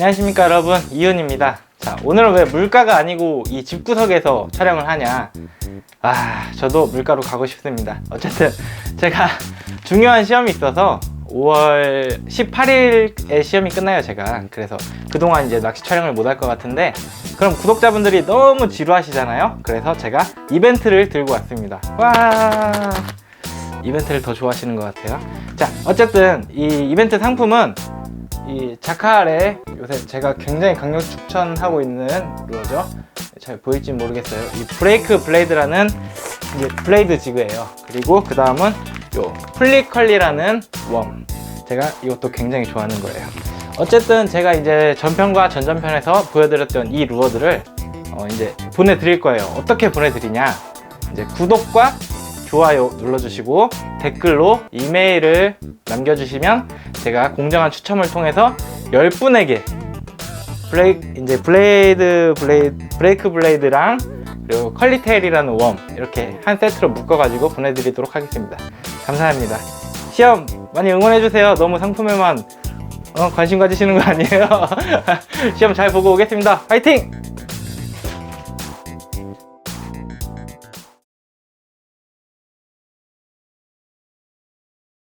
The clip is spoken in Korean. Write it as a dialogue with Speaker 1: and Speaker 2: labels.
Speaker 1: 안녕하십니까 여러분. 이윤입니다. 자 오늘은 왜 물가가 아니고 이 집구석에서 촬영을 하냐? 아 저도 물가로 가고 싶습니다. 어쨌든 제가 중요한 시험이 있어서 5월 18일에 시험이 끝나요 제가. 그래서 그동안 이제 낚시 촬영을 못 할 것 같은데 그럼 구독자분들이 너무 지루하시잖아요? 그래서 제가 이벤트를 들고 왔습니다. 와! 이벤트를 더 좋아하시는 것 같아요. 자 어쨌든 이 이벤트 상품은 이 자카알의 요새 제가 굉장히 강력 추천하고 있는 루어죠. 잘 보일지 모르겠어요. 이 브레이크 블레이드라는 이제 블레이드 지그예요. 그리고 그 다음은 요 플리컬리라는 웜. 제가 이것도 굉장히 좋아하는 거예요. 어쨌든 제가 이제 전편과 전전편에서 보여드렸던 이 루어들을 어 이제 보내드릴 거예요. 어떻게 보내드리냐? 이제 구독과 좋아요 눌러주시고 댓글로 이메일을 남겨주시면 제가 공정한 추첨을 통해서 10분에게 블레이, 이제 블레이드, 블레이드, 브레이크 블레이드랑 그리고 컬리테일이라는 웜 이렇게 한 세트로 묶어가지고 보내드리도록 하겠습니다. 감사합니다. 시험 많이 응원해주세요. 너무 상품에만 어, 관심 가지시는 거 아니에요? 시험 잘 보고 오겠습니다. 화이팅!